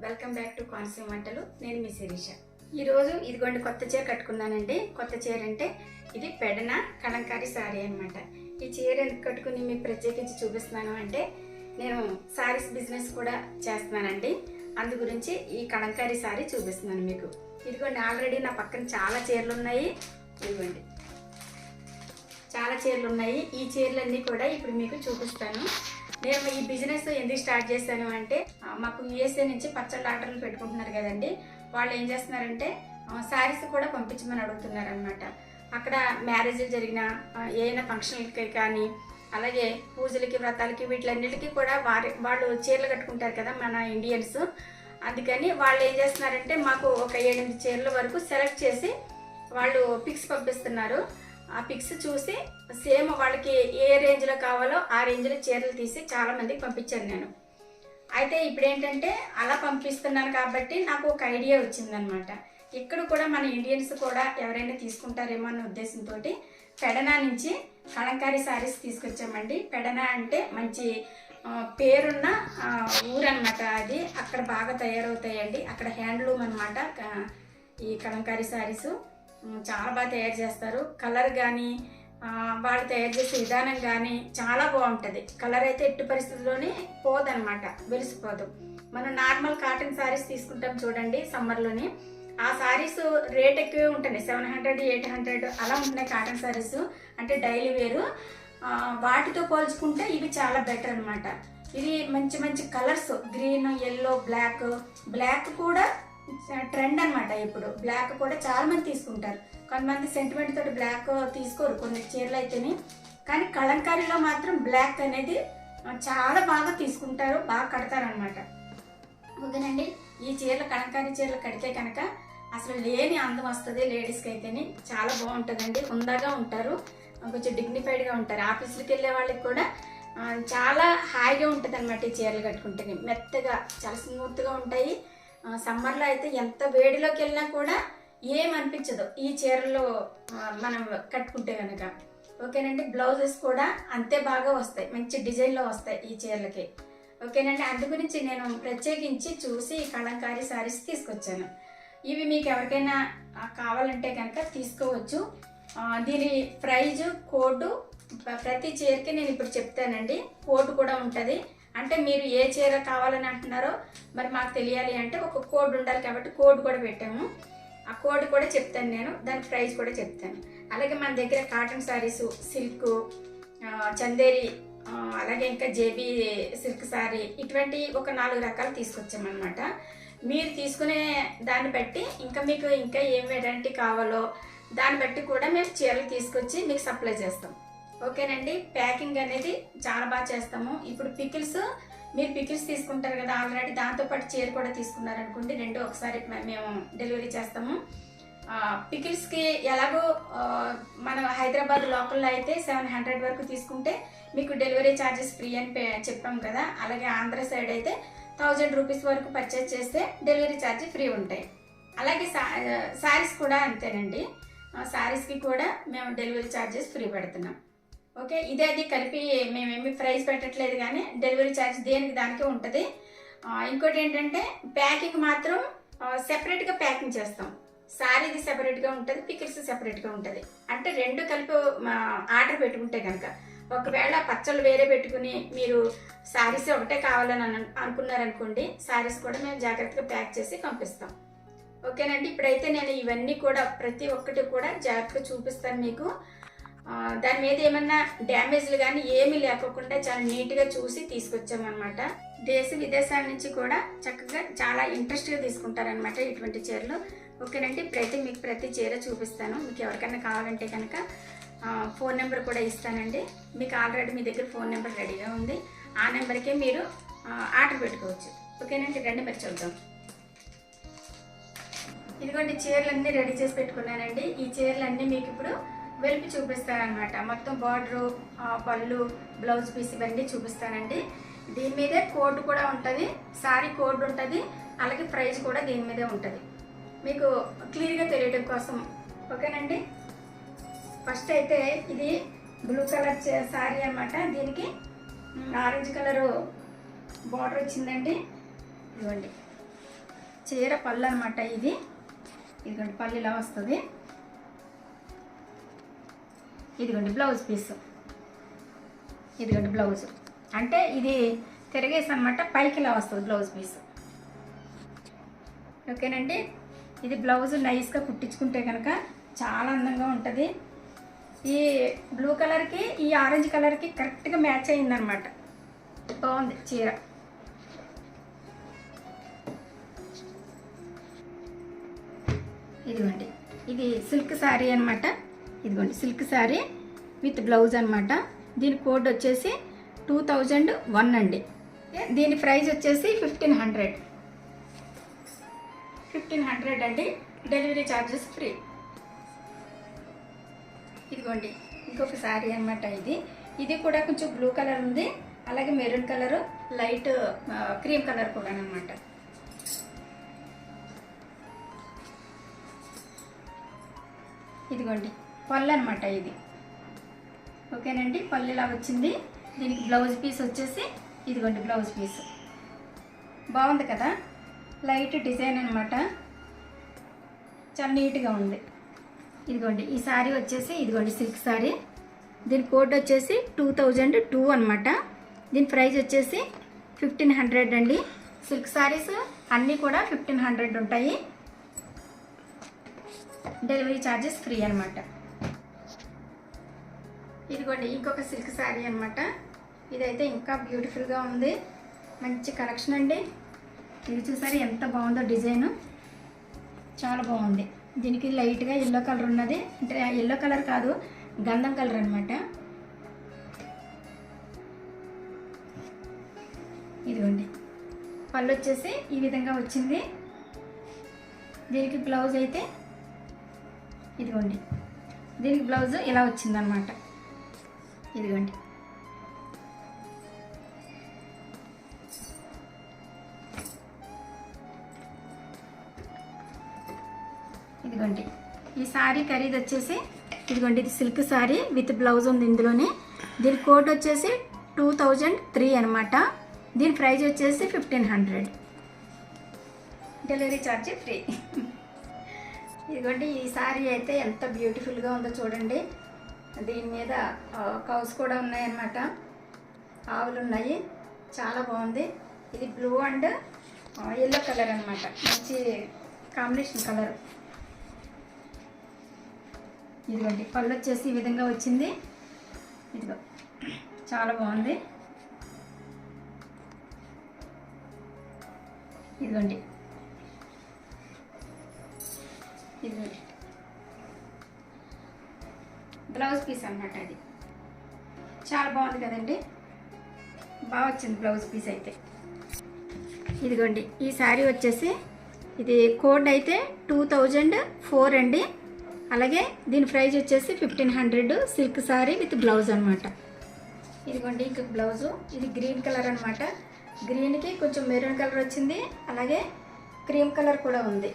Welcome back to Konaseema వంటలు. నేను మీ శిరీష. ఈరోజు ఇదిగోండి కొత్త చీర కట్టుకున్నానండి. కొత్త చీర అంటే ఇది పెడన కలంకారీ శారీ అన్నమాట. ఈ చీర ఎందుకు కట్టుకుని మీకు ప్రత్యేకించి చూపిస్తున్నాను అంటే నేను శారీస్ బిజినెస్ కూడా చేస్తున్నానండి. అందు గురించి ఈ కలంకారీ శారీ చూపిస్తున్నాను మీకు. ఇదిగోండి ఆల్రెడీ నా పక్కన చాలా చీరలు ఉన్నాయి. ఇదిగోండి. చాలా చీరలు ఉన్నాయి. ఈ చీరలన్నీ కూడా ఇప్పుడు మీకు చూపిస్తాను. నేను ఈ బిజినెస్ ఎందుకు స్టార్ట్ చేశాను అంటే మాకు యూఎస్ఏ నుంచి పచ్చళ్ళ ఆర్డర్లు పెట్టుకుంటున్నారు కదండి. వాళ్ళు ఏం చేస్తున్నారంటే శారీస్ కూడా పంపించమని అడుగుతున్నారు అనమాట అక్కడ మ్యారేజ్లు జరిగిన ఏదైనా ఫంక్షన్లకి కానీ అలాగే పూజలకి వ్రతాలకి వీటిలన్నిటికీ కూడా వారి వాళ్ళు చీరలు కట్టుకుంటారు కదా మన ఇండియన్స్ అందుకని వాళ్ళు ఏం చేస్తున్నారంటే మాకు ఒక ఏడెనిమిది చీరల వరకు సెలెక్ట్ చేసి వాళ్ళు పిక్స్ పంపిస్తున్నారు. ఆ పిక్స్ చూసి సేమ్ వాళ్ళకి ఏ రేంజ్లో కావాలో ఆ రేంజ్లో చీరలు తీసి చాలామందికి పంపించాను నేను. అయితే ఇప్పుడు ఏంటంటే అలా పంపిస్తున్నాను కాబట్టి నాకు ఒక ఐడియా వచ్చిందనమాట. ఇక్కడ కూడా మన ఇండియన్స్ కూడా ఎవరైనా తీసుకుంటారేమో అన్న ఉద్దేశంతో పెడనా నుంచి కలంకారీ శారీస్ తీసుకొచ్చామండి. పెడనా అంటే మంచి పేరున్న ఊరన్నమాట అది. అక్కడ బాగా తయారవుతాయండి. అక్కడ హ్యాండ్లూమ్ అనమాట ఈ కలంకారీ శారీస్ చాలా బాగా తయారు చేస్తారు. కలర్ కానీ వాళ్ళు తయారు చేసే విధానం కానీ చాలా బాగుంటుంది. కలర్ అయితే ఎట్టి పరిస్థితుల్లోనే పోదనమాట వెలిసిపోదు. మనం నార్మల్ కాటన్ శారీస్ తీసుకుంటాం చూడండి సమ్మర్లోని. ఆ శారీస్ రేట్ ఎక్కువే ఉంటుంది సెవెన్ హండ్రెడ్ ఎయిట్ హండ్రెడ్ అలా ఉంటున్నాయి కాటన్ శారీస్ అంటే డైలీ వేరు. వాటితో పోల్చుకుంటే ఇవి చాలా బెటర్ అనమాట ఇది మంచి మంచి colours green yellow black black కూడా ట్రెండ్ అన్నమాట ఇప్పుడు. బ్లాక్ కూడా చాలా మంది తీసుకుంటారు. కొంతమంది సెంటిమెంట్ తోటి బ్లాక్ తీసుకోరు కొన్ని చీరలు అయితేనే. కానీ కలంకారీలో మాత్రం బ్లాక్ అనేది చాలా బాగా తీసుకుంటారు బాగా కడతారనమాట ఓకేనండి. ఈ చీరలు కలంకారీ చీరలు కడితే కనుక అసలు లేని అందం వస్తుంది లేడీస్కి అయితేనే. చాలా బాగుంటుందండి. హుందాగా ఉంటారు. కొంచెం డిగ్నిఫైడ్గా ఉంటారు. ఆఫీసులకు వెళ్ళే వాళ్ళకి కూడా చాలా హాయిగా ఉంటుంది అనమాట ఈ చీరలు కట్టుకుంటే మెత్తగా చాలా స్మూత్గా ఉంటాయి. సమ్మర్లో అయితే ఎంత వేడిలోకి వెళ్ళినా కూడా ఏమనిపించదు ఈ చీరలు మనం కట్టుకుంటే కనుక ఓకేనండి? బ్లౌజెస్ కూడా అంతే బాగా వస్తాయి. మంచి డిజైన్లో వస్తాయి ఈ చీరలకి. ఓకేనండి? అందు గురించి నేను ప్రత్యేకించి చూసి ఈ కలంకారీ శారీస్ తీసుకొచ్చాను. ఇవి మీకు ఎవరికైనా కావాలంటే కనుక తీసుకోవచ్చు. దీని ప్రైజు కోటు ప్రతి చీరకి నేను ఇప్పుడు చెప్తానండి. కోటు కూడా ఉంటుంది. అంటే మీరు ఏ చీర కావాలని అంటున్నారో మరి మాకు తెలియాలి అంటే ఒక కోడ్ ఉండాలి కాబట్టి కోడ్ కూడా పెట్టాము. ఆ కోడ్ కూడా చెప్తాను నేను దాని ప్రైస్ కూడా చెప్తాను. అలాగే మన దగ్గర కాటన్ శారీస్ సిల్క్ చందేరి అలాగే ఇంకా జేబీ సిల్క్ శారీ ఇటువంటి ఒక నాలుగు రకాలు తీసుకొచ్చామన్నమాట. మీరు తీసుకునే దాన్ని బట్టి ఇంకా మీకు ఇంకా ఏం వెరైటీ కావాలో దాన్ని బట్టి కూడా మేము చీరలు తీసుకొచ్చి మీకు సప్లై చేస్తాం. ఓకేనండి ప్యాకింగ్ అనేది చాలా బాగా చేస్తాము. ఇప్పుడు పికిల్స్ మీరు పికిల్స్ తీసుకుంటారు కదా ఆల్రెడీ దాంతోపాటు చీర కూడా తీసుకున్నారనుకోండి రెండు ఒకసారి మేము డెలివరీ చేస్తాము. పికిల్స్కి ఎలాగో మన హైదరాబాద్ లోకల్లో అయితే సెవెన్ హండ్రెడ్ వరకు తీసుకుంటే మీకు డెలివరీ ఛార్జెస్ ఫ్రీ అని చెప్పాం కదా. అలాగే ఆంధ్ర సైడ్ అయితే థౌజండ్ రూపీస్ వరకు పర్చేస్ చేస్తే డెలివరీ ఛార్జ్ ఫ్రీ ఉంటాయి. అలాగే సా శారీస్ కూడా అంతేనండి. శారీస్కి కూడా మేము డెలివరీ ఛార్జెస్ ఫ్రీ పెడుతున్నాం. ఓకే? ఇదే అది కలిపి మేమేమి ప్రైస్ పెట్టట్లేదు కానీ డెలివరీ ఛార్జ్ దేనికి దానికే ఉంటుంది. ఇంకోటి ఏంటంటే ప్యాకింగ్ మాత్రం సెపరేట్గా ప్యాకింగ్ చేస్తాం. శారీది సెపరేట్గా ఉంటుంది పికిల్స్ సెపరేట్గా ఉంటుంది. అంటే రెండు కలిపి ఆర్డర్ పెట్టుకుంటే కనుక ఒకవేళ పచ్చళ్ళు వేరే పెట్టుకుని మీరు శారీస్ ఒకటే కావాలని అనుకున్నారనుకోండి శారీస్ కూడా మేము జాగ్రత్తగా ప్యాక్ చేసి పంపిస్తాం. ఓకేనండి? ఇప్పుడైతే నేను ఇవన్నీ కూడా ప్రతి ఒక్కటి కూడా జాగ్రత్తగా చూపిస్తాను మీకు. దాని మీద ఏమన్నా డ్యామేజ్లు కానీ ఏమీ లేకోకుండా చాలా నీట్గా చూసి తీసుకొచ్చామన్నమాట. దేశ విదేశాల నుంచి కూడా చక్కగా చాలా ఇంట్రెస్ట్గా తీసుకుంటారనమాట ఇటువంటి చీరలు. ఓకేనండి ప్రతి మీకు ప్రతి చీర చూపిస్తాను. మీకు ఎవరికైనా కావాలంటే కనుక ఫోన్ నెంబర్ కూడా ఇస్తానండి. మీకు ఆల్రెడీ మీ దగ్గర ఫోన్ నెంబర్ రెడీగా ఉంది. ఆ నెంబర్కే మీరు ఆర్డర్ పెట్టుకోవచ్చు. ఓకేనండి రండి మరి చూద్దాం. ఇదిగోండి చీరలన్నీ రెడీ చేసి పెట్టుకున్నానండి. ఈ చీరలన్నీ మీకు ఇప్పుడు వెలిపి చూపిస్తానమాట మొత్తం బార్డరు పళ్ళు బ్లౌజ్ పీస్ ఇవన్నీ చూపిస్తానండి. దీని మీదే కోడ్ కూడా ఉంటుంది సారీ కోడ్ ఉంటుంది అలాగే ప్రైస్ కూడా దీని మీదే ఉంటుంది. మీకు క్లియర్గా తెలియడం కోసం ఓకేనండి? ఫస్ట్ అయితే ఇది బ్లూ కలర్ సారీ అన్నమాట. దీనికి ఆరెంజ్ కలరు బార్డర్ వచ్చిందండి. ఇవ్వండి చీర పళ్ళు అనమాట ఇది. ఇదిగోండి పళ్ళు ఇలా వస్తుంది. ఇదిగోండి బ్లౌజ్ పీస్. ఇదిగోండి బ్లౌజ్. అంటే ఇది తిరగేసి అనమాట పైకి ఇలా వస్తుంది బ్లౌజ్ పీస్. ఓకేనండి? ఇది బ్లౌజ్ నైస్గా కుట్టించుకుంటే కనుక చాలా అందంగా ఉంటుంది. ఈ బ్లూ కలర్కి ఈ ఆరెంజ్ కలర్కి కరెక్ట్గా మ్యాచ్ అయిందనమాట బాగుంది చీర. ఇదిగోండి. ఇది సిల్క్ శారీ అనమాట ఇదిగోండి సిల్క్ శారీ విత్ బ్లౌజ్ అనమాట దీని కోడ్ వచ్చేసి టూ థౌజండ్ వన్ అండి. దీని ప్రైస్ వచ్చేసి ఫిఫ్టీన్ హండ్రెడ్. ఫిఫ్టీన్ హండ్రెడ్ అండి. Delivery charges free. ఇదిగోండి ఇంకొక శారీ అనమాట ఇది. ఇది కూడా కొంచెం బ్లూ కలర్ ఉంది. అలాగే maroon colour light cream colour కూడా అనమాట ఇదిగోండి పళ్ళు అనమాట ఇది. ఓకేనండి? పళ్ళు ఇలా వచ్చింది. దీనికి బ్లౌజ్ పీస్ వచ్చేసి ఇదిగోండి బ్లౌజ్ పీస్ బాగుంది కదా? లైట్ డిజైన్ అనమాట చాలా నీట్గా ఉంది. ఇదిగోండి ఈ శారీ వచ్చేసి ఇదిగోండి సిల్క్ శారీ దీని కోట్ వచ్చేసి టూ థౌజండ్ టూ అనమాట దీని ప్రైస్ వచ్చేసి ఫిఫ్టీన్ హండ్రెడ్ అండి. సిల్క్ శారీస్ అన్నీ కూడా ఫిఫ్టీన్ హండ్రెడ్ ఉంటాయి. డెలివరీ ఛార్జెస్ ఫ్రీ అనమాట ఇదిగోండి ఇంకొక సిల్క్ శారీ అనమాట ఇదైతే ఇంకా బ్యూటిఫుల్గా ఉంది. మంచి కలెక్షన్ అండి. ఇది చూసారు ఎంత బాగుందో డిజైన్. చాలా బాగుంది. దీనికి లైట్గా ఎల్లో కలర్ ఉన్నది. అంటే ఎల్లో కలర్ కాదు గంధం కలర్ అనమాట ఇదిగోండి. పళ్ళు వచ్చేసి ఈ విధంగా వచ్చింది. దీనికి బ్లౌజ్ అయితే ఇదిగోండి. దీనికి బ్లౌజ్ ఇలా వచ్చిందనమాట ఇదిగోండి. ఇదిగోండి. ఈ శారీ ఖరీదు వచ్చేసి ఇదిగోండి ఇది సిల్క్ శారీ విత్ బ్లౌజ్ ఉంది ఇందులోనే. దీని కోట్ వచ్చేసి టూ థౌజండ్ త్రీ అనమాట దీని ప్రైజ్ వచ్చేసి fifteen hundred. Delivery charge free. ఇదిగోండి ఈ శారీ అయితే ఎంత బ్యూటిఫుల్గా ఉందో చూడండి. దీని మీద కౌస్ కూడా ఉన్నాయన్నమాట. ఆవులు ఉన్నాయి చాలా బాగుంది. ఇది బ్లూ అండ్ ఎల్లో కలర్ అనమాట మంచి కాంబినేషన్ కలర్ ఇదిగోండి పళ్ళు వచ్చేసి ఈ విధంగా వచ్చింది. ఇదిగో చాలా బాగుంది. ఇదిగోండి. ఇదిగోండి. బ్లౌజ్ పీస్ అన్నమాట అది. చాలా బాగుంది కదండి? బాగా వచ్చింది బ్లౌజ్ పీస్ అయితే. ఇదిగోండి ఈ శారీ వచ్చేసి ఇది కోడ్ అయితే టూ థౌజండ్ ఫోర్ అండి. అలాగే దీని ప్రైజ్ వచ్చేసి fifteen hundred silk sari with blouse అనమాట ఇదిగోండి ఇంక బ్లౌజు. ఇది గ్రీన్ కలర్ అనమాట గ్రీన్కి కొంచెం మెరూన్ కలర్ వచ్చింది. అలాగే క్రీమ్ కలర్ కూడా ఉంది.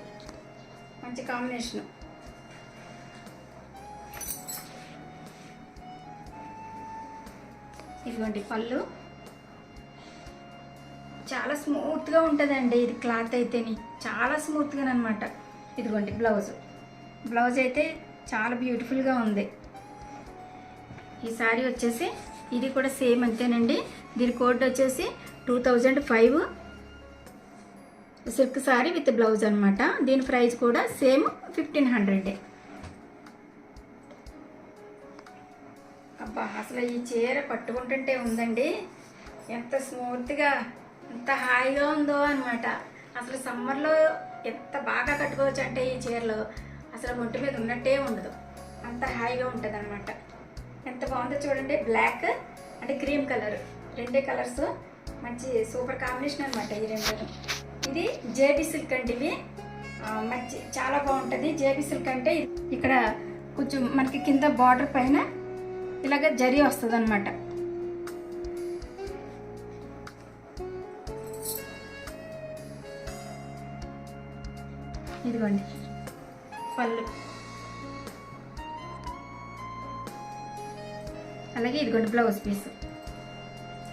మంచి కాంబినేషన్. ఇదిగోండి పళ్ళు. చాలా స్మూత్గా ఉంటుందండి ఇది క్లాత్ అయితేని. చాలా స్మూత్గా అనమాట ఇదిగోండి బ్లౌజ్. బ్లౌజ్ అయితే చాలా బ్యూటిఫుల్గా ఉంది. ఈ శారీ వచ్చేసి ఇది కూడా సేమ్ అంతేనండి. దీని కోడ్ వచ్చేసి two thousand five. Silk sari with blouse అనమాట దీని ప్రైస్ కూడా సేమ్ ఫిఫ్టీన్ హండ్రెడే. అబ్బా అసలు ఈ చీర పట్టుకుంటుంటే ఉందండి. ఎంత స్మూత్గా ఎంత హాయిగా ఉందో అనమాట అసలు సమ్మర్లో ఎంత బాగా కట్టుకోవచ్చు అంటే ఈ చీరలు అసలు ఒంటి మీద ఉన్నట్టే ఉండదు. అంత హాయిగా ఉంటుంది అనమాట ఎంత బాగుందో చూడండి బ్లాక్ అంటే క్రీమ్ కలర్. రెండే కలర్స్ మంచి సూపర్ కాంబినేషన్ అనమాట ఈ రెండు. ఇది జేబీ సిల్క్ అంటే ఇవి. మంచి చాలా బాగుంటుంది. జేబీ సిల్క్ అంటే ఇక్కడ కొంచెం మనకి కింద బార్డర్ పైన ఇలాగ జరి వస్తుంది అనమాట ఇదిగోండి. పళ్ళు. అలాగే ఇదిగోండి బ్లౌజ్ పీస్.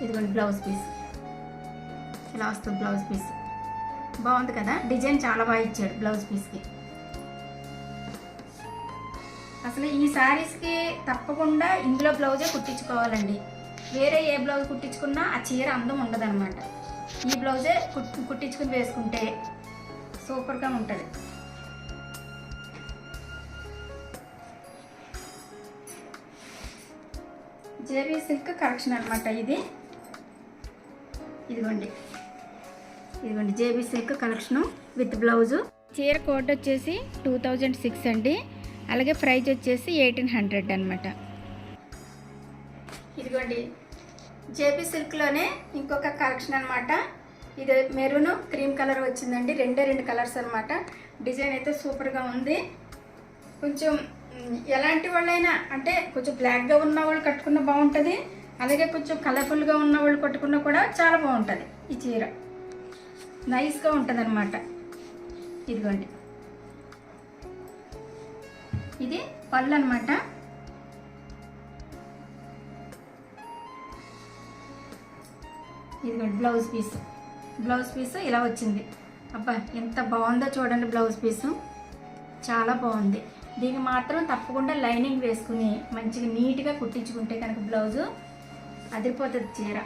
ఇదిగోండి బ్లౌజ్ పీస్. ఇలా వస్తుంది బ్లౌజ్ పీస్. బాగుంది కదా? డిజైన్ చాలా బాగా ఇచ్చాడు బ్లౌజ్ పీస్కి. అసలు ఈ శారీస్కి తప్పకుండా ఇందులో బ్లౌజే కుట్టించుకోవాలండి. వేరే ఏ బ్లౌజ్ కుట్టించుకున్నా ఆ చీర అందం ఉండదన్నమాట. ఈ బ్లౌజే కుట్ కుట్టించుకుని వేసుకుంటే సూపర్గా ఉంటుంది. జేబీ సిల్క్ కలెక్షన్ అనమాట ఇది. ఇదిగోండి. ఇదిగోండి JB silk collection with blouse చీర కోట్ వచ్చేసి టూ థౌజండ్ సిక్స్ అండి. అలాగే ప్రైజ్ వచ్చేసి ఎయిటీన్ హండ్రెడ్ అనమాట ఇదిగోండి. జేబీ సిల్క్లోనే ఇంకొక కలెక్షన్ అనమాట ఇది మెరూన్ క్రీమ్ కలర్ వచ్చిందండి. రెండే రెండు కలర్స్ అనమాట డిజైన్ అయితే సూపర్గా ఉంది. కొంచెం ఎలాంటి వాళ్ళైనా అంటే కొంచెం బ్లాక్గా ఉన్న వాళ్ళు కట్టుకున్న బాగుంటుంది. అలాగే కొంచెం కలర్ఫుల్గా ఉన్న వాళ్ళు కట్టుకున్న కూడా చాలా బాగుంటుంది ఈ చీర. నైస్గా ఉంటుంది అనమాట ఇదిగోండి. ఇది పళ్ళు అనమాట ఇది బ్లౌజ్ పీస్. బ్లౌజ్ పీస్ ఇలా వచ్చింది. అబ్బా ఎంత బాగుందో చూడండి బ్లౌజ్ పీసు. చాలా బాగుంది. దీనికి మాత్రం తప్పకుండా లైనింగ్ వేసుకుని మంచిగా నీట్గా కుట్టించుకుంటే కనుక బ్లౌజు అదిరిపోతుంది చీర.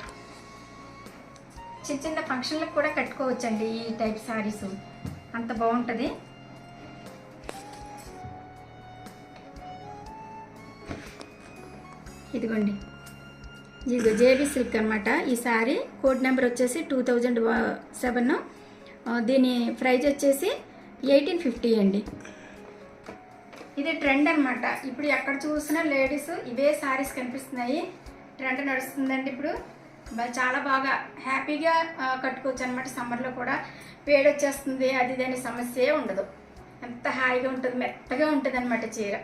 చిన్న చిన్న ఫంక్షన్లకు కూడా కట్టుకోవచ్చండి ఈ టైప్ సారీస్. అంత బాగుంటుంది. ఇదిగోండి. ఇదిగో జేబీ సిల్క్ అనమాట ఈ సారీ కోడ్ నెంబర్ వచ్చేసి టూ థౌజండ్ సెవెన్. దీని ప్రైజ్ వచ్చేసి ఎయిటీన్ ఫిఫ్టీ అండి. ఇది ట్రెండ్ అనమాట ఇప్పుడు ఎక్కడ చూసినా లేడీస్ ఇవే సారీస్ కనిపిస్తున్నాయి. ట్రెండ్ నడుస్తుందండి ఇప్పుడు. చాలా బాగా హ్యాపీగా కట్టుకోవచ్చు అనమాట సమ్మర్లో కూడా. వేడి వచ్చేస్తుంది అది దాని సమస్యే ఉండదు. ఎంత హాయిగా ఉంటుంది మెత్తగా ఉంటుంది అనమాట చీర.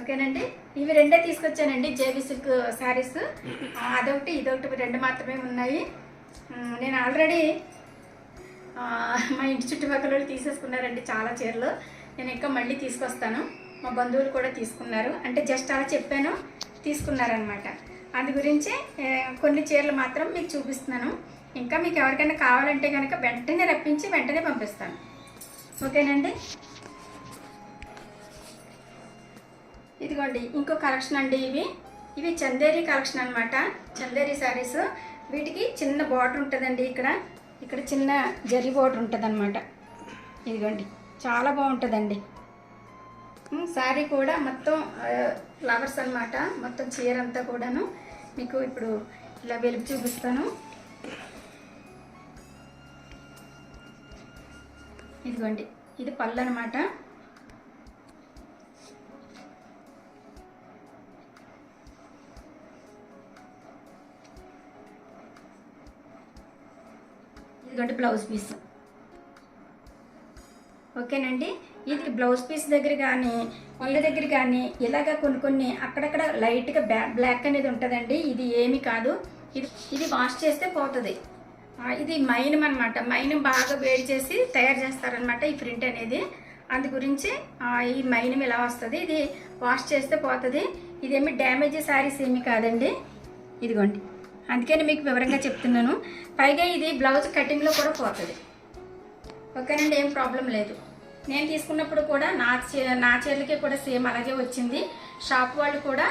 ఓకేనండి? ఇవి రెండే తీసుకొచ్చానండి జేబీ సిల్క్ శారీస్ అదొకటి ఇదొకటి రెండు మాత్రమే ఉన్నాయి. నేను ఆల్రెడీ మా ఇంటి చుట్టుపక్కల వాళ్ళు తీసేసుకున్నారండి చాలా చీరలు. నేను ఇంకా మళ్ళీ తీసుకొస్తాను. మా బంధువులు కూడా తీసుకున్నారు. అంటే జస్ట్ అలా చెప్పాను తీసుకున్నారనమాట. అందు గురించి కొన్ని చీరలు మాత్రం మీకు చూపిస్తున్నాను. ఇంకా మీకు ఎవరికైనా కావాలంటే కనుక వెంటనే రప్పించి వెంటనే పంపిస్తాను. ఓకేనండి? ఇదిగోండి ఇంకో కలెక్షన్ అండి ఇవి. ఇవి చందేరి కలెక్షన్ అనమాట చందేరి శారీస్ వీటికి చిన్న బార్డర్ ఉంటుందండి ఇక్కడ. ఇక్కడ చిన్న జరి బార్డర్ ఉంటుందన్నమాట. ఇదిగోండి చాలా బాగుంటుందండి. శారీ కూడా మొత్తం ఫ్లవర్స్ అన్నమాట. మొత్తం చీర అంతా కూడాను మీకు ఇప్పుడు ఇలా వెలుపు చూపిస్తాను. ఇదిగోండి ఇది పళ్ళు అనమాట ఇదిగోండి బ్లౌజ్ పీస్. ఓకేనండి? ఇది బ్లౌజ్ పీస్ దగ్గర కానీ పళ్ళ దగ్గర కానీ ఇలాగ కొన్ని కొన్ని అక్కడక్కడ లైట్గా బ్లాక్ అనేది ఉంటుందండి. ఇది ఏమి కాదు. ఇది ఇది వాష్ చేస్తే పోతుంది. ఇది మైనం అనమాట మైనం బాగా వేడి చేసి తయారు చేస్తారనమాట ఈ ప్రింట్ అనేది. అందు గురించి ఈ మైనం ఇలా వస్తుంది. ఇది వాష్ చేస్తే పోతుంది. ఇదేమి డ్యామేజ్ శారీస్ ఏమి కాదండి. ఇదిగోండి. అందుకని మీకు వివరంగా చెప్తున్నాను. పైగా ఇది బ్లౌజ్ కటింగ్లో కూడా పోతుంది. ఓకేనండి ఏం ప్రాబ్లం లేదు. నేను తీసుకున్నప్పుడు కూడా నా చే నా చీరలకి కూడా సేమ్ అలాగే వచ్చింది. షాప్ వాళ్ళు కూడా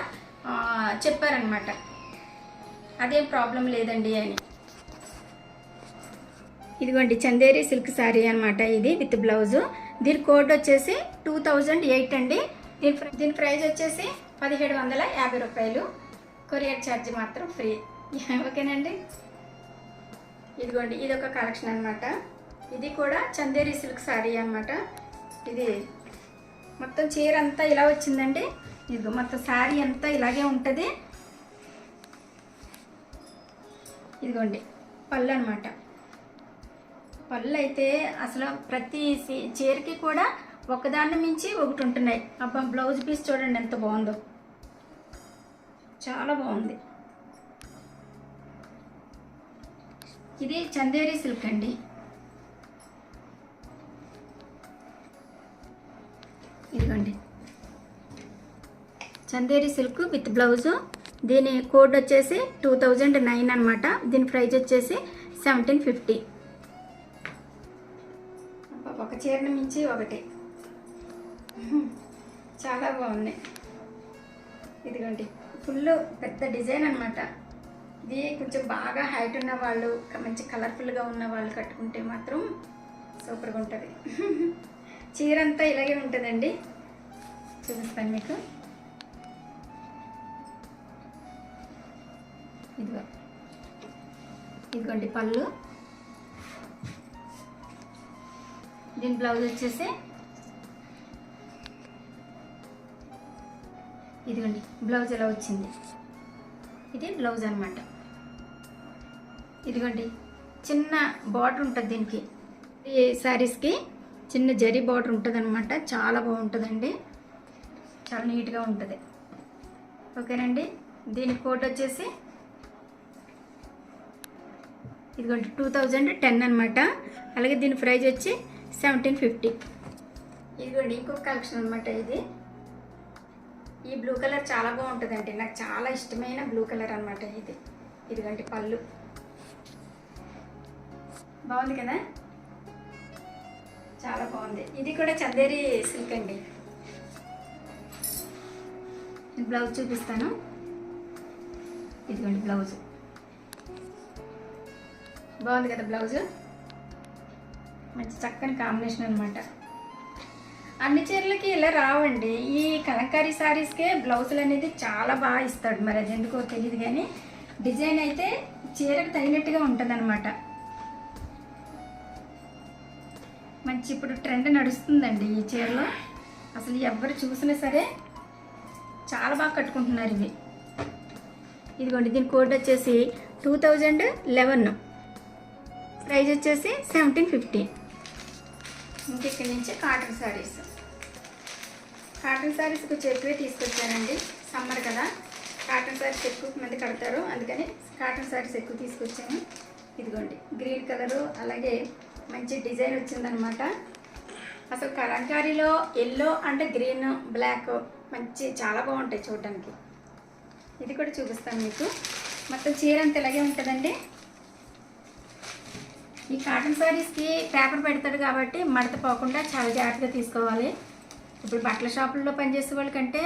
చెప్పారనమాట అదేం ప్రాబ్లం లేదండి అని. ఇదిగోండి చందేరి సిల్క్ శారీ అనమాట ఇది విత్ బ్లౌజు. దీని కోడ్ వచ్చేసి టూ థౌజండ్ ఎయిట్ అండి. దీని దీని ప్రైస్ వచ్చేసి పదిహేడు వందల యాభై రూపాయలు. కొరియర్ ఛార్జ్ మాత్రం ఫ్రీ. ఓకేనండి. ఇదిగోండి ఇది ఒక కలెక్షన్ అనమాట ఇది కూడా చందేరి సిల్క్ శారీ అనమాట ఇది మొత్తం చీర అంతా ఇలా వచ్చిందండి ఇదిగో మొత్తం శారీ అంతా ఇలాగే ఉంటుంది. ఇదిగోండి పళ్ళు అనమాట పళ్ళు అయితే అసలు ప్రతి చీరకి కూడా ఒకదాన్ని మించి ఒకటి ఉంటున్నాయి. అబ్బా బ్లౌజ్ పీస్ చూడండి ఎంత బాగుందో. చాలా బాగుంది. ఇది చందేరి సిల్క్ అండి. ఇదిగోండి. Chanderi silk with blouse. దీని కోడ్ వచ్చేసి టూ థౌజండ్ నైన్ అనమాట దీని ప్రైజ్ వచ్చేసి సెవెంటీన్ ఫిఫ్టీ. ఒక చీరను మించి ఒకటి. చాలా బాగున్నాయి ఇదిగోండి. ఫుల్ పెద్ద డిజైన్ అనమాట ఇది కొంచెం బాగా హైట్ ఉన్న వాళ్ళు మంచి కలర్ఫుల్గా ఉన్న వాళ్ళు కట్టుకుంటే మాత్రం సూపర్గా ఉంటుంది. చీర అంతా ఇలాగే ఉంటుందండి. చూపిస్తాను మీకు. ఇదిగో. ఇదిగోండి పళ్ళు. దీని బ్లౌజ్ వచ్చేసి ఇదిగోండి బ్లౌజ్ ఎలా వచ్చింది? ఇది బ్లౌజ్ అనమాట ఇదిగోండి చిన్న బార్డర్ ఉంటుంది దీనికి. ఈ శారీస్కి చిన్న జరీ బార్డర్ ఉంటుంది అనమాట చాలా బాగుంటుందండి. చాలా నీట్గా ఉంటుంది. ఓకేనండి? దీని కోట్ వచ్చేసి ఇదిగోండి టూ థౌజండ్ టెన్ అనమాట అలాగే దీని ప్రైజ్ వచ్చి సెవెంటీన్ ఫిఫ్టీ. ఇదిగోండి ఇంకొక కలెక్షన్ అనమాట ఇది. ఈ బ్లూ కలర్ చాలా బాగుంటుందండి. నాకు చాలా ఇష్టమైన బ్లూ కలర్ అనమాట ఇది. ఇదిగోండి పళ్ళు. బాగుంది కదా? చాలా బాగుంది. ఇది కూడా చందేరి సిల్క్ అండి. బ్లౌజ్ చూపిస్తాను. ఇదిగోండి బ్లౌజ్ బాగుంది కదా బ్లౌజ్ మంచి చక్కని కాంబినేషన్ అనమాట అన్ని చీరలకి ఇలా రావండి. ఈ కలంకారీ శారీస్కే బ్లౌజులు అనేది చాలా బాగా ఇస్తాడు. మరి అది ఎందుకో తెలియదు కానీ డిజైన్ అయితే చీరకు తగినట్టుగా ఉంటుందన్నమాట. మంచి ఇప్పుడు ట్రెండ్ నడుస్తుందండి ఈ చీరలో. అసలు ఎవరు చూసినా సరే చాలా బాగా కట్టుకుంటున్నారు ఇవి. ఇదిగోండి దీని కోడ్ వచ్చేసి టూ థౌజండ్ లెవెన్. ప్రైజ్ వచ్చేసి సెవెంటీన్ ఫిఫ్టీ. ఇంక ఇక్కడి నుంచి కాటన్ శారీస్ కాటన్ శారీస్కి కొంచెం తీసుకొచ్చానండి సమ్మర్ కదా. కాటన్ శారీస్ ఎక్కువ మంది కడతారు. అందుకని కాటన్ శారీస్ ఎక్కువ తీసుకొచ్చాను ఇదిగోండి గ్రీన్ కలరు అలాగే మంచి డిజైన్ వచ్చిందనమాట. అసలు కలంకారీలో ఎల్లో అంటే గ్రీన్ బ్లాక్ మంచి చాలా బాగుంటాయి చూడడానికి. ఇది కూడా చూపిస్తాను మీకు. మొత్తం చీర అంత ఇలాగే ఉంటుందండి. ఈ కాటన్ శారీస్కి పేపర్ పెడతాడు కాబట్టి మడత పోకుండా చాలా జాగ్రత్తగా తీసుకోవాలి. ఇప్పుడు బట్టల షాపుల్లో పనిచేసే వాళ్ళకంటే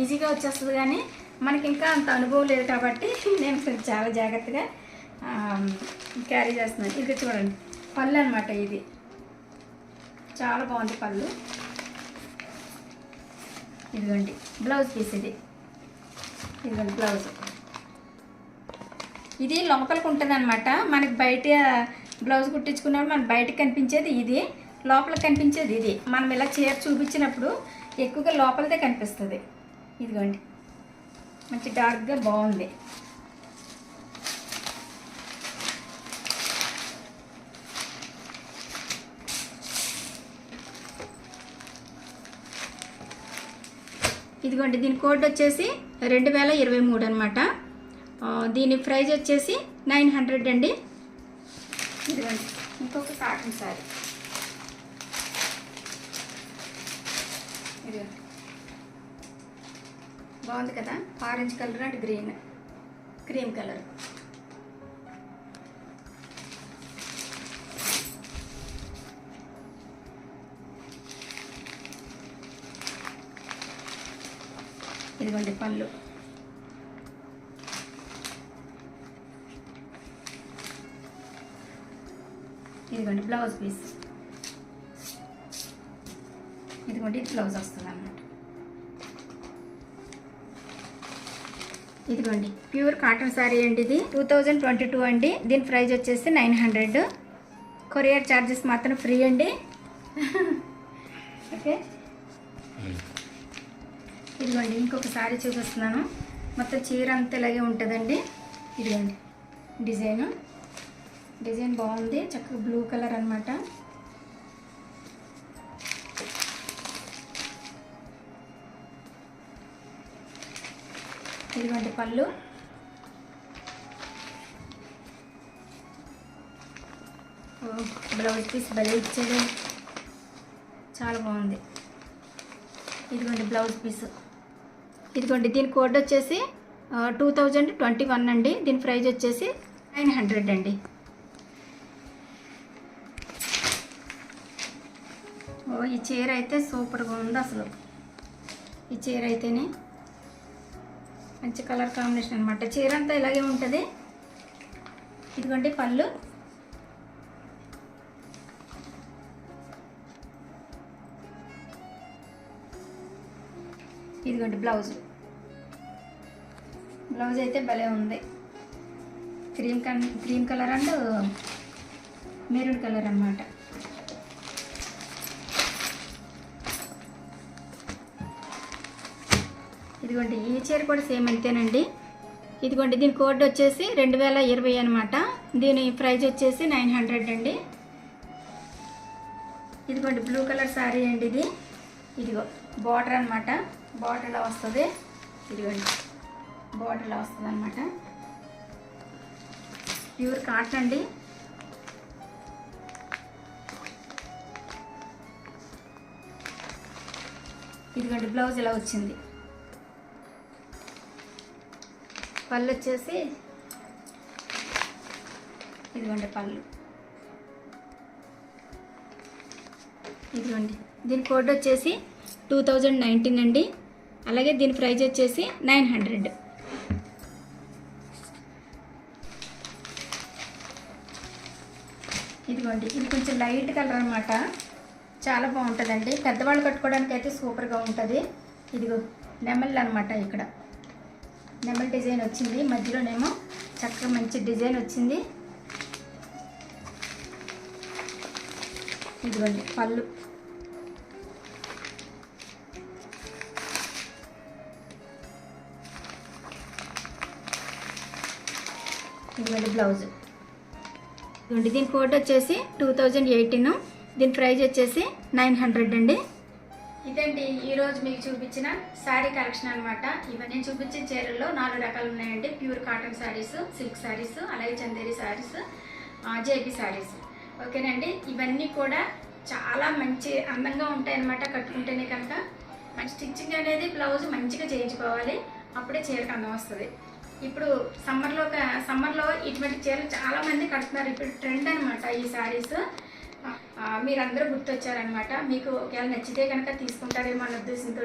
ఈజీగా వచ్చేస్తుంది కానీ మనకి ఇంకా అంత అనుభవం లేదు కాబట్టి నేను చాలా జాగ్రత్తగా క్యారీ చేస్తున్నాను. ఇది చూడండి. పళ్ళు అనమాట ఇది. చాలా బాగుంది పళ్ళు. ఇదిగోండి బ్లౌజ్ పీస్ ఇది. ఇదిగోండి బ్లౌజ్. ఇది లోపలికి ఉంటుంది అనమాట మనకి బయట బ్లౌజ్ కుట్టించుకున్నప్పుడు మనకి బయటకు కనిపించేది ఇది. లోపల కనిపించేది ఇది. మనం ఇలా చీర చూపించినప్పుడు ఎక్కువగా లోపలదే కనిపిస్తుంది. ఇదిగోండి. మంచి డార్క్గా బాగుంది. ఇదిగోండి దీని కోడ్ వచ్చేసి రెండు వేల ఇరవై మూడు అనమాట దీని ప్రైజ్ వచ్చేసి నైన్ హండ్రెడ్ అండి. ఇదిగోండి ఇంకొక కాటన్ సారీ ఇదిగోండి. బాగుంది కదా? Orange colour and green. Cream colour. ఇదిగోండి పళ్ళు. ఇదిగోండి బ్లౌజ్ పీస్. ఇదిగోండి ఇది బ్లౌజ్ వస్తుంది అన్నమాట. ఇదిగోండి ప్యూర్ కాటన్ శారీ అండి ఇది. టూ థౌజండ్ ట్వంటీ టూ అండి. దీని ప్రైజ్ వచ్చేసి నైన్ హండ్రెడ్. కొరియర్ ఛార్జెస్ మాత్రం ఫ్రీ అండి. ఓకే. ఇదిగోండి ఇంకొక శారీ చూపిస్తున్నాను. మొత్తం చీర అంతా ఇలాగే ఉంటుందండి. ఇదిగోండి డిజైన్. డిజైన్ బాగుంది చక్కగా బ్లూ కలర్ అనమాట ఇదిగోండి పళ్ళు. బ్లౌజ్ పీస్ భలే ఇచ్చేది చాలా బాగుంది. ఇదిగోండి బ్లౌజ్ పీస్. ఇదిగోండి దీని కోడ్ వచ్చేసి టూ థౌజండ్ ట్వంటీ వన్ అండి. దీని ప్రైజ్ వచ్చేసి నైన్ హండ్రెడ్ అండి. ఓ ఈ చీర అయితే సూపర్గా ఉంది అసలు. ఈ చీర అయితేనే మంచి కలర్ కాంబినేషన్ అనమాట చీర అంతా ఇలాగే ఉంటుంది. ఇదిగోండి పళ్ళు. ఇదిగోండి బ్లౌజ్. బ్లౌజ్ అయితే భలే ఉంది. క్రీమ్ కన్ cream colour and maroon colour అనమాట ఇదిగోండి ఈ చీర కూడా సేమ్ అంతేనండి. ఇదిగోండి దీని కోడ్ వచ్చేసి రెండు వేల ఇరవై అనమాట దీని ప్రైజ్ వచ్చేసి నైన్ హండ్రెడ్ అండి. ఇదిగోండి బ్లూ కలర్ శారీ అండి ఇది. ఇదిగో బార్డర్ అనమాట బాటిల్ ఇలా వస్తుంది. ఇదిగోండి. బాటిల్ ఇలా వస్తుంది అనమాట ప్యూర్ కాటన్ అండి. ఇదిగోండి బ్లౌజ్ ఇలా వచ్చింది. పళ్ళు వచ్చేసి ఇదిగోండి పళ్ళు. ఇదిగోండి. దీని కోడ్ వచ్చేసి టూ థౌజండ్ నైన్టీన్ అండి. అలాగే దీని ప్రైజ్ వచ్చేసి నైన్ హండ్రెడ్. ఇదిగోండి ఇది కొంచెం లైట్ కలర్ అనమాట చాలా బాగుంటుందండి. పెద్దవాళ్ళు కట్టుకోవడానికి అయితే సూపర్గా ఉంటుంది. ఇదిగో నెమళ్ళు అనమాట ఇక్కడ. నెమల్ డిజైన్ వచ్చింది. మధ్యలోనేమో చక్కగా మంచి డిజైన్ వచ్చింది. ఇదిగోండి పళ్ళు. ఇదిగోండి బ్లౌజ్. ఇదిగోండి దీని కోట్ వచ్చేసి టూ థౌజండ్ ఎయిటీన్ దీని ప్రైజ్ వచ్చేసి నైన్ హండ్రెడ్ అండి. ఇదండి ఈరోజు మీకు చూపించిన శారీ కలెక్షన్ అనమాట ఇవన్నీ చూపించిన చీరల్లో నాలుగు రకాలు ఉన్నాయండి. Pure cotton sarees silk sarees అలాగే చందేరి శారీస్ జేబీ శారీస్. ఓకేనండి? ఇవన్నీ కూడా చాలా మంచి అందంగా ఉంటాయి అన్నమాట కట్టుకుంటేనే కనుక. మంచి స్టిచ్చింగ్ అనేది బ్లౌజ్ మంచిగా చేయించుకోవాలి. అప్పుడే చీరకు అందం వస్తుంది. ఇప్పుడు సమ్మర్లో సమ్మర్లో ఇటువంటి చీరలు చాలామంది కడుతున్నారు. ఇప్పుడు ట్రెండ్ అనమాట ఈ శారీస్ మీరందరూ గుర్తొచ్చారనమాట మీకు ఒకవేళ నచ్చితే కనుక తీసుకుంటారేమో అన్న ఉద్దేశంతో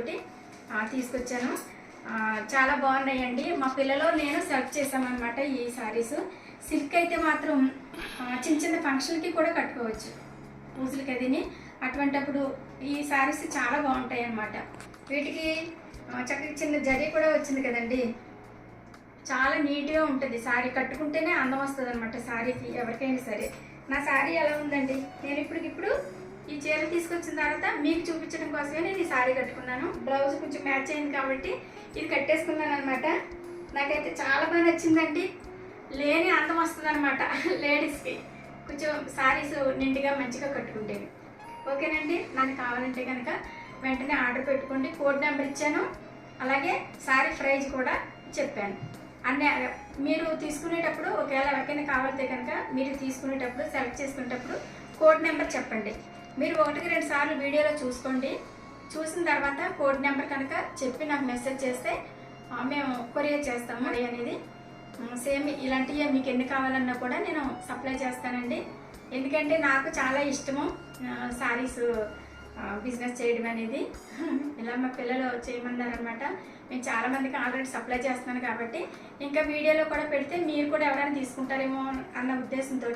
తీసుకొచ్చాను. చాలా బాగున్నాయండి. మా పిల్లలో నేను సెలెక్ట్ చేశామన్నమాట ఈ శారీస్ సిల్క్ అయితే మాత్రం చిన్న చిన్న ఫంక్షన్కి కూడా కట్టుకోవచ్చు. పూజలకి అదిని. అటువంటప్పుడు ఈ శారీస్ చాలా బాగుంటాయి అన్నమాట వీటికి చక్కగా చిన్న జరీ కూడా వచ్చింది కదండి. చాలా నీట్గా ఉంటుంది. శారీ కట్టుకుంటేనే అందం వస్తుంది అనమాట శారీకి ఎవరికైనా సరే. నా శారీ ఎలా ఉందండి? నేను ఇప్పటికిప్పుడు ఈ చీర తీసుకొచ్చిన తర్వాత మీకు చూపించడం కోసమే నేను ఈ శారీ కట్టుకున్నాను. బ్లౌజ్ కొంచెం మ్యాచ్ అయింది కాబట్టి ఇది కట్టేసుకున్నాను అనమాట నాకైతే చాలా బాగా నచ్చిందండి. లేని అందం వస్తుంది అనమాట లేడీస్కి. కొంచెం శారీస్ నిండుగా మంచిగా కట్టుకుంటేవి ఓకేనండి? నాకు కావాలంటే కనుక వెంటనే ఆర్డర్ పెట్టుకోండి. కోడ్ నెంబర్ ఇచ్చాను. అలాగే శారీ ప్రైజ్ కూడా చెప్పాను. అన్ని మీరు తీసుకునేటప్పుడు ఒకవేళ ఎవరికైనా కావాలితే కనుక మీరు తీసుకునేటప్పుడు సెలెక్ట్ చేసుకునేటప్పుడు కోడ్ నెంబర్ చెప్పండి. మీరు ఒకటికి రెండు సార్లు వీడియోలో చూసుకోండి. చూసిన తర్వాత కోడ్ నెంబర్ కనుక చెప్పి నాకు మెసేజ్ చేస్తే మేము కొరియర్ చేస్తాము మరి అనేది. సేమ్ ఇలాంటివి మీకు ఎన్ని కావాలన్నా కూడా నేను సప్లై చేస్తానండి. ఎందుకంటే నాకు చాలా ఇష్టము శారీస్ బిజినెస్ చేయడం అనేది ఇలా మా పిల్లలు చేయమన్నారనమాట నేను చాలా మందికి ఆల్రెడీ సప్లై చేస్తున్నాను కాబట్టి ఇంకా వీడియోలో కూడా పెడితే మీరు కూడా ఎవరైనా తీసుకుంటారేమో అన్న ఉద్దేశంతో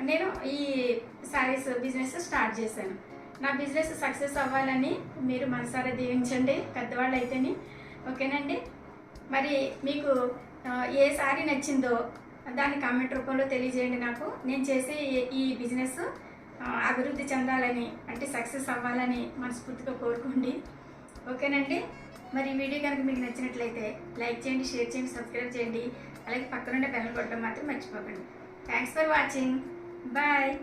నేను ఈ శారీస్ బిజినెస్ స్టార్ట్ చేశాను. నా బిజినెస్ సక్సెస్ అవ్వాలని మీరు మనసారా దీవించండి పెద్దవాళ్ళు అయితేని. ఓకేనండి? మరి మీకు ఏ శారీ నచ్చిందో దాన్ని కామెంట్ రూపంలో తెలియజేయండి నాకు. నేను చేసే ఈ- బిజినెస్ అభివృద్ధి చెందాలని అంటే సక్సెస్ అవ్వాలని మనస్ఫూర్తిగా కోరుకోండి. ఓకేనండి? మరి వీడియో కనుక మీకు నచ్చినట్లయితే లైక్ చేయండి షేర్ చేయండి సబ్స్క్రైబ్ చేయండి. అలాగే పక్కనుండే బెల్ కొట్టడం మాత్రం మర్చిపోకండి. Thanks for watching. బాయ్.